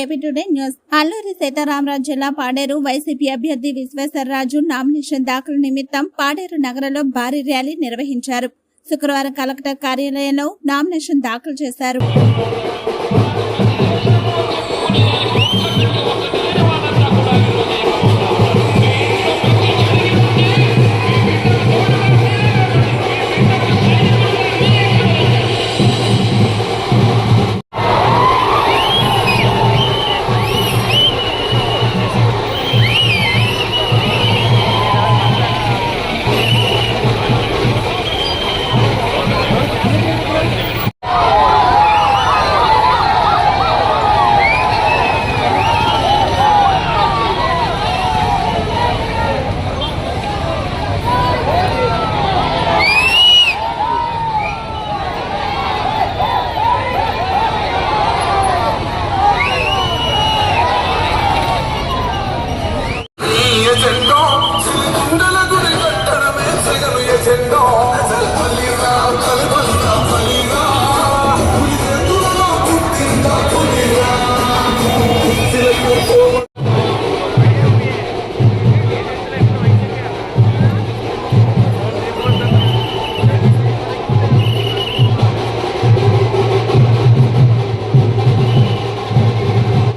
AP today news. Alluri Sitarama జిల్లా Paderu YCP అభ్యర్థి Visweswara Raju nomination దాఖలు నిమిత్తం పాడేరు నగరంలో భారీ ర్యాలీ నిర్వహించారు. శుక్రవారం కలెక్టర్ కార్యాలయంలో నామినేషన్ దాఖలు చేశారు. 哦。